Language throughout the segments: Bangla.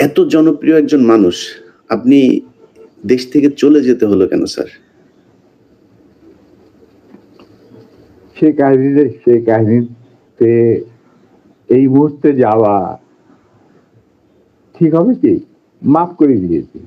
এত জনপ্রিয় একজন মানুষ, আপনি দেশ থেকে চলে যেতে হলো কেন, স্যার? সে কাহিনীতে সে কাহিনীতে এই মুহূর্তে যাওয়া ঠিক হবে কি? মাফ করে দিয়েছি।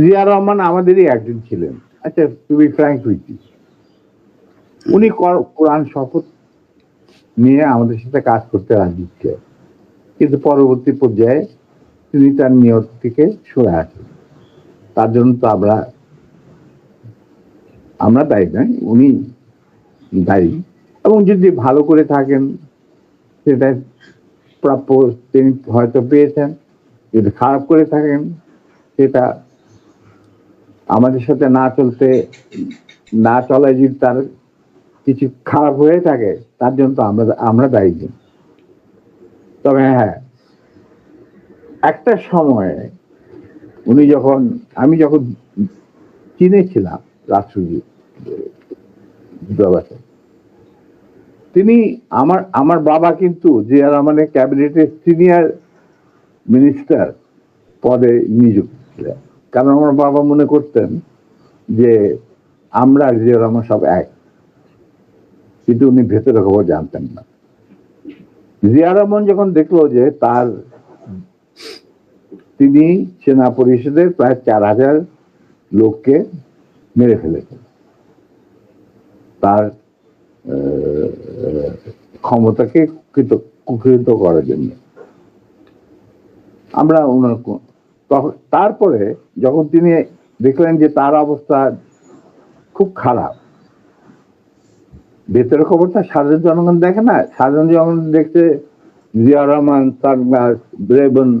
জিয়া রহমান আমাদেরই একজন ছিলেন। আচ্ছা তুমি ফ্র্যাঙ্ক উইথ উনি কর- কোরআন শপথ নিয়ে আমাদের সাথে কাজ করতে রাজি কিন্তু পরবর্তী পর্যায়ে তিনি তার নিয়ত থেকে সরে আসেন। তার জন্য তো আমরা আমরা দায়ী নয়, উনি দায়ী। এবং যদি ভালো করে থাকেন, সেটা প্রাপ্য, তিনি হয়তো পেয়েছেন। যদি খারাপ করে থাকেন, সেটা আমাদের সাথে না চলতে, না চলায় যদি তার কিছু খারাপ হয়ে থাকে, তার জন্য তো আমরা আমরা দায়ী নই। তবে হ্যাঁ একটা সময়ে উনি যখন, আমি যখন চীনে ছিলাম রাষ্ট্রজি দূতাবাসে, তিনি আমার আমার বাবা কিন্তু জিয়া রহমানের ক্যাবিনেটের সিনিয়র মিনিস্টার পদে নিযুক্ত ছিলেন। কারণ আমার বাবা মনে করতেন যে আমরা আর জিয়া রহমান সব এক। কিন্তু উনি ভেতরে খবর জানতেন না। জিয়া রহমান যখন দেখল যে তার তিনি সেনা পরিষদের প্রায় চার হাজার লোককে মেরে ফেলেছেন। তার ক্ষমতাকে কৃত- কুকৃত করার জন্য। আমরা ওনার তারপরে যখন তিনি দেখলেন যে তার অবস্থা খুব খারাপ ভেতরের খবরটা সাধারণ জনগণ দেখে না। সাধারণ জনগণ দেখতে জিয়া রহমান সানগ্লাস ব্রেবন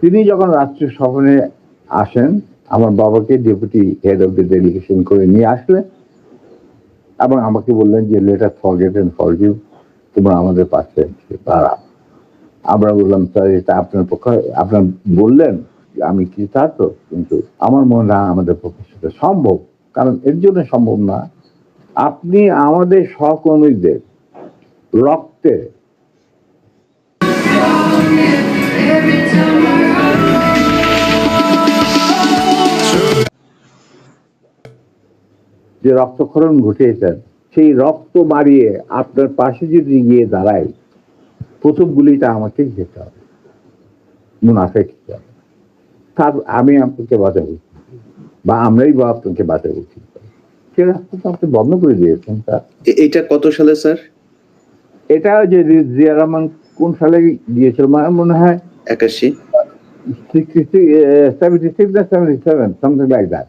তিনি যখন রাষ্ট্রীয় সফরে আসেন, আমার বাবাকে deputy head of the delegation করে নিয়ে আসলেন এবং আমাকে বললেন যে লেটার ফরগেট এন্ড ফরগিভ তোমরা আমাদের পাশে তারা আমরা বললাম, স্যার, এটা আপনার পক্ষে, আপনার বললেন আমি কি তার তো কিন্তু আমার মনে হয় আমাদের পক্ষে সেটা সম্ভব, কারণ এর জন্য সম্ভব না। আপনি আমাদের সহকর্মীদের রক্তে যে রক্তক্ষরণ ঘটিয়েছেন সেই রক্ত মারিয়ে আপনার পাশে যদি গিয়ে দাঁড়াই প্রথম গুলিটা আমাকে যেতে হবে। মুনাফে খেতে হবে। তার আমি আপনাকে বাঁচাবো। বা আমরাই বা আপনাকে বাঁচাবো সে রাস্তা তো আপনি বন্ধ করে দিয়েছেন তা এটা কত সালে স্যার? এটা যে জিয়া রহমান কোন সালে দিয়েছিল আমার মনে হয় একাশি। সেভেন্টি সিক্স না seventy seven something like that.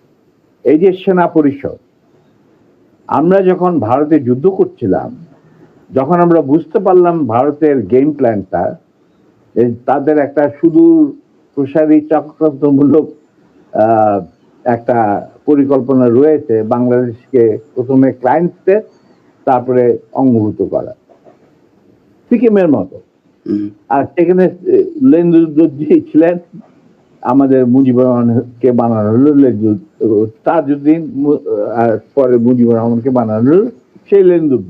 এই যে সেনা পরিষদ আমরা যখন ভারতে যুদ্ধ করছিলাম যখন আমরা বুঝতে পারলাম ভারতের গেম প্ল্যানটা তাদের একটা সুদূর প্রসারী চক্রান্তমূলক একটা পরিকল্পনা রয়েছে বাংলাদেশকে প্রথমে ক্লায়েন্ট তারপরে অঙ্গভূত করা। সিকিমের মতো। আর সেখানে লেন্দুদ্দি ছিলেন আমাদের মুজিবুর রহমানকে বানানো হলো তাজউদ্দিন আর পরে মুজিবুর রহমানকে বানানো হলো সেই লেন্দুর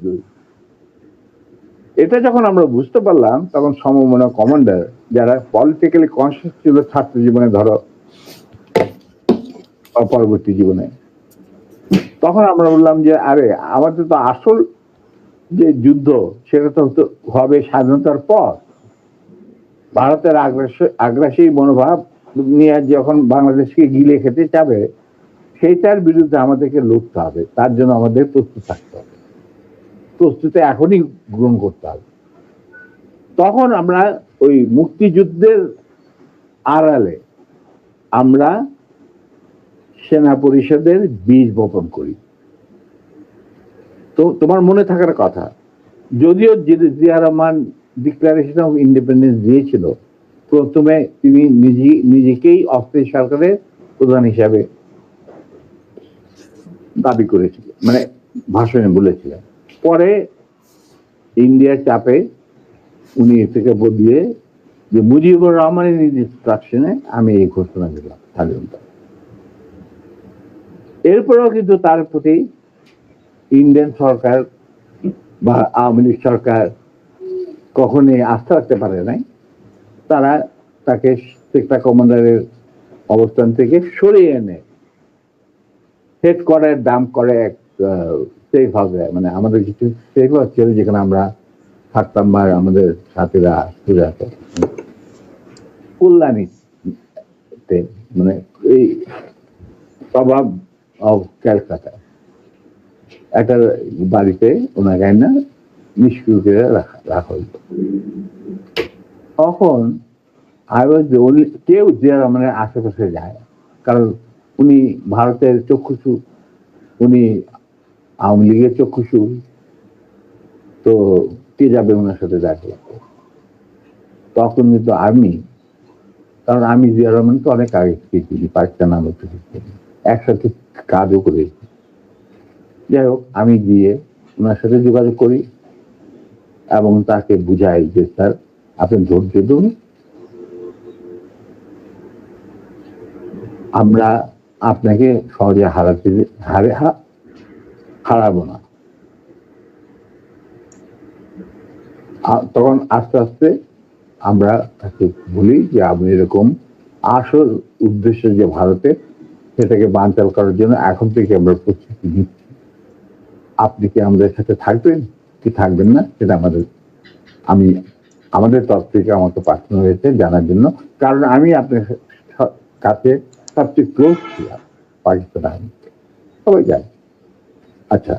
এটা যখন আমরা বুঝতে পারলাম, তখন সমমনা কমান্ডার যারা পলিটিক্যালি কনসিয়াস ছিল ছাত্র জীবনে ধরো পরবর্তী জীবনে, তখন আমরা বললাম যে, আরে, আমাদের তো আসল যে যুদ্ধ, সেটা তো হবে স্বাধীনতার পর। ভারতের আগ্রাসী আগ্রাসী মনোভাব নিয়ে যখন বাংলাদেশকে গিলে খেতে চাবে সেইটার বিরুদ্ধে আমাদেরকে লড়তে হবে। তার জন্য আমাদের প্রস্তুত থাকতে হবে। প্রস্তুতি এখনই গ্রহণ করতে হবে। তখন আমরা ওই মুক্তিযুদ্ধের আড়ালে আমরা সেনা পরিষদের বীজ বপন করি। তো তোমার মনে থাকার কথা, যদিও Zia Rahman declaration of independence দিয়েছিল প্রথমে তিনি নিজে, নিজেকেই অস্থায়ী সরকারের প্রধান হিসাবে দাবি করেছিলেন মানে ভাষণে বলেছিলেন। পরে ইন্ডিয়ার চাপে উনি থেকে বদলিয়ে যে মুজিবুর রহমানের ইনস্ট্রাকশনে আমি এই ঘোষণা দিলাম স্বাধীনতা। এরপরেও কিন্তু তার প্রতি ইন্ডিয়ান সরকার বা আওয়ামী লীগ সরকার কখনই আস্থা রাখতে পারে নাই। তারা তাকে সেক্টর কমান্ডারের অবস্থান থেকে সরিয়ে এনে হেড করে দাম করে এক সেফ হাউসে মানে আমাদের কিছু সেফ ছিল যেখানে আমরা থাকতাম বা আমাদের সাথীরা আসে কল্যাণীতে মানে এই প্রভাব অফ ক্যালকাটা একটা বাড়িতে ওনাকে না নিষ্ক্রিয় করে রাখা রাখা হইতো তখন আই ওয়াজ কেউ জিয়া রহমানের আশেপাশে যায়। কারণ উনি ভারতের চক্ষুষু উনি আওয়ামী লীগের চক্ষুষু তো কে যাবে ওনার সাথে দেখা? তখন কিন্তু আমি, কারণ আমি জিয়া রহমানকে অনেক আগে চিনি পাকিস্তান আমল থেকে একসাথে কাজও করেছি যাই হোক, আমি গিয়ে ওনার সাথে যোগাযোগ করি এবং তাকে বুঝাই যে, স্যার আপনি ধৈর্য ধরুন আমরা আপনাকে সহজে হারাতে হারে হারাবো না। তখন আস্তে আস্তে আমরা তাকে বলি যে আপনি এরকম আসল উদ্দেশ্য যে ভারতের সেটাকে বানচাল করার জন্য এখন থেকে আমরা প্রস্তুতি নিচ্ছি। আপনি কি আমাদের সাথে থাকবেন? কি থাকবেন না? সেটা আমাদের আমি আমাদের তরফ থেকে আমাকে পাঠানো হয়েছে জানার জন্য। কারণ আমি আপনার কাছে সবচেয়ে ক্লোজ ছিলাম পাকিস্তান আর্মিতে সবাই জানে। আচ্ছা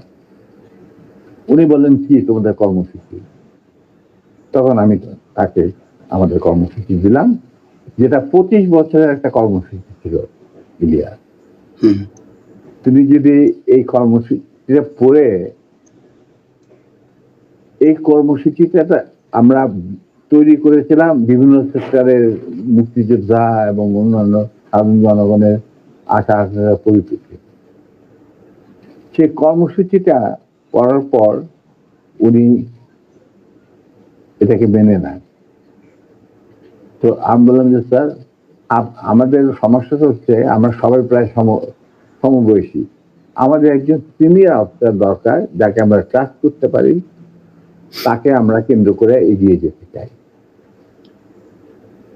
উনি বললেন কি তোমাদের কর্মসূচি? তখন আমি তাকে আমাদের কর্মসূচি দিলাম যেটা পঁচিশ বছরের একটা কর্মসূচি ছিল ইলিয়া তুমি যদি এই কর্মসূচিটা পড়ে এই কর্মসূচিটা আমরা তৈরি করেছিলাম বিভিন্ন সেক্টরের মুক্তিযোদ্ধা এবং অন্যান্য সাধারণ জনগণের আশা আকাঙ্ক্ষার পরিপ্রেক্ষিতে। সেই কর্মসূচিটা করার পর উনি এটাকে মেনে নেন। তো আমি বললাম যে স্যার আমাদের সমস্যাটা হচ্ছে আমরা সবাই প্রায় সম, সমবয়সী। আমাদের একজন সিনিয়র অফিসার দরকার যাকে আমরা ট্রাস্ট করতে পারি। তাকে আমরা কেন্দ্র করে এগিয়ে যেতে চাই।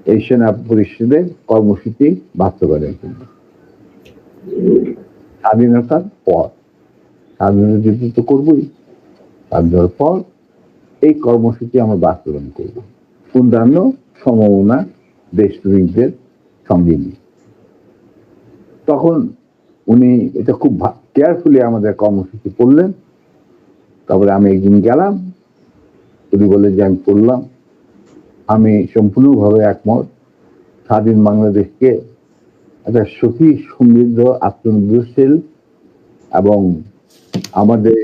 এই সেনা পরিষদের কর্মসূচি বাস্তবায়নের জন্য। স্বাধীনতার পর, স্বাধীনতা যুদ্ধ তো করবই, স্বাধীনতার পর এই কর্মসূচি আমরা বাস্তবায়ন করব। অন্যান্য সমমনা দেশপ্রেমিকদের সঙ্গে নিয়ে। তখন উনি এটা খুব কেয়ারফুলি আমাদের কর্মসূচি পড়লেন তারপরে আমি একদিন গেলাম উনি বলে যে আমি পড়লাম আমি সম্পূর্ণভাবে একমত। স্বাধীন বাংলাদেশকে একটা সুখী সমৃদ্ধ, আত্মনির্ভরশীল এবং আমাদের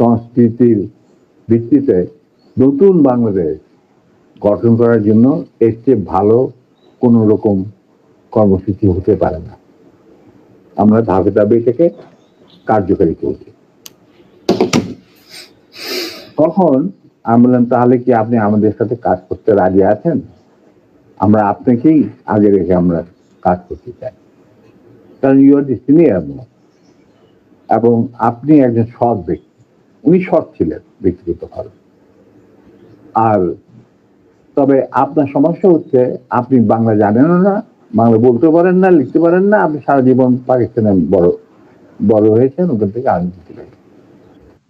সংস্কৃতির ভিত্তিতে নতুন বাংলাদেশ গঠন করার জন্য এর চেয়ে ভালো কোনো রকম কর্মসূচি হতে পারে না। আমরা ধাপে ধাপে এটাকে কার্যকারী করছি। তখন আমি বললাম, তাহলে কি আপনি আমাদের সাথে কাজ করতে রাজি আছেন? আমরা আপনাকেই আগে রেখে আমরা কাজ করতে চাই। কারণ ইউ আর দি সিনিয়র এবং আপনি একজন সৎ ব্যক্তি। উনি সৎ ছিলেন ব্যক্তিগতভাবে আর তবে আপনার সমস্যা হচ্ছে, আপনি বাংলা জানেনও না, বাংলা বলতে পারেন না, লিখতে পারেন না, আপনি সারা জীবন পাকিস্তানে বড় বড় হয়েছেন, ওখান থেকে আনন্দ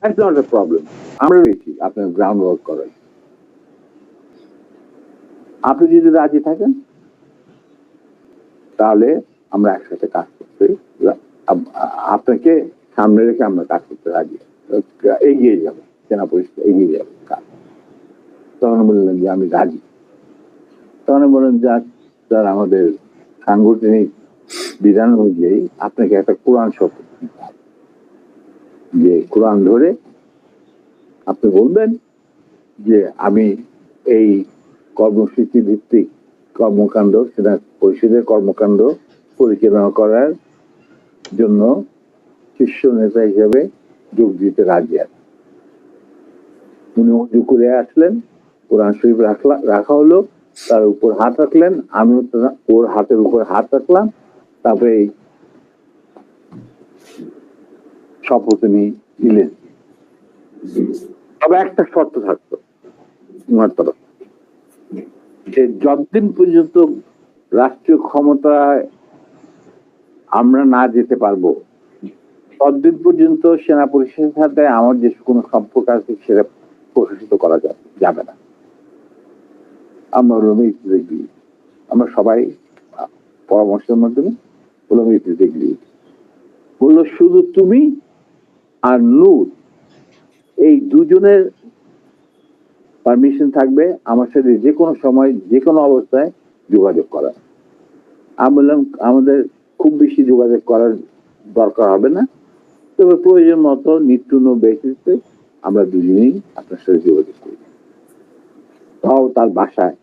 That's not a problem. আমরা রয়েছি, আপনার গ্রাউন্ড ওয়ার্ক করেন আপনি যদি রাজি থাকেন, তাহলে আমরা একসাথে কাজ করতে আপনাকে সামনে রেখে আমরা কাজ করতে রাজি এগিয়ে যাব, সেনা পরিষদ এগিয়ে যাবে কাজ তখন বললেন যে আমি রাজি তখন বললেন যাক স্যার আমাদের সাংগঠনিক বিধান অনুযায়ী আপনাকে একটা কোরআন শপথ দিতে হবে। যে কোরআন ধরে আপনি বলবেন যে আমি এই কর্মসূচি ভিত্তিক কর্মকাণ্ড, সেটা পরিষদের কর্মকাণ্ড পরিচালনা করার জন্য শীর্ষ নেতা হিসেবে যোগ দিতে রাজি আছেন উনি উঁচু করে আসলেন, কোরআন শরীফ রাখলা রাখা হলো, তার উপর হাত রাখলেন তার- ওর হাতের উপর হাত রাখলাম, তারপরে এই শপথ উনি নিলেন। তবে একটা শর্ত থাকতো ওনার তরফ যে যতদিন পর্যন্ত রাষ্ট্রীয় ক্ষমতায় আমরা না যেতে পারব, ততদিন পর্যন্ত সেনা পরিষদের সাথে আমার যে কোনো সম্পর্ক আছে সেটা প্রশাসিত করা যাবে না। আমরা এই দেখবি আমরা সবাই পরামর্শের মাধ্যমে এই দেখবি বলল, শুধু তুমি আর নূর, এই দুজনের পারমিশন থাকবে আমার সাথে যে কোনো সময়, যে কোনো অবস্থায় যোগাযোগ করা আমি বললাম, আমাদের খুব বেশি যোগাযোগ করার দরকার হবে না। তবে প্রয়োজন মতো নিত্য বেসিসে আমরা দুজনেই আপনার সাথে যোগাযোগ করি। তাও তার বাসায়,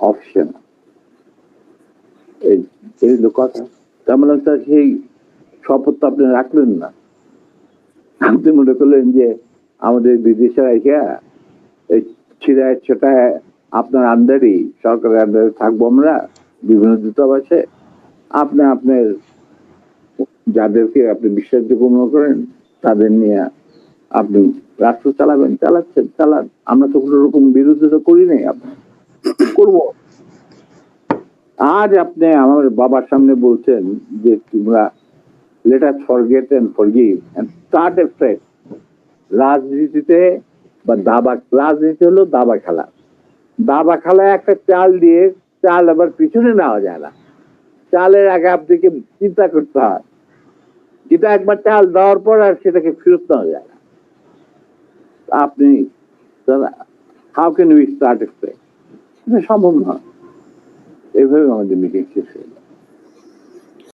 অফিসে না। এই কথা তার মানে স্যার সেই শপথ তো আপনি রাখলেন না। আপনি মনে করলেন যে আমাদের বিদেশে রেখে ছিড়ায় ছোটায় আপনার আন্ডারই, সরকারের আন্ডারে থাকব আমরা, বিভিন্ন দূতাবাসে। আপনি আপনার যাদেরকে আপনি বিশ্বাসযোগ্য মনে করেন, তাদের নিয়ে আপনি রাষ্ট্র চালাবেন, চালাচ্ছেন, চালান। আমরা তো কোনো রকম বিরোধিতা করি নাই আপনি করব। আজ আপনি আমার বাবার সামনে বলছেন যে তোমরা let us forget and forgive and start a fresh রাজনীতিতে বা দাবা, রাজনীতি হলো দাবা খেলা। দাবা খেলায় একটা চাল দিয়ে চাল আবার পিছনে নেওয়া যায় না। চালের আগে আপনাকে চিন্তা করতে হয়। যেটা একবার চাল দেওয়ার পর আর সেটাকে ফেরত নেওয়া যায় না। আপনি how can we start a fresh এটা সম্ভব নয়। এইভাবে আমাদের মিটিং শেষ হয়ে।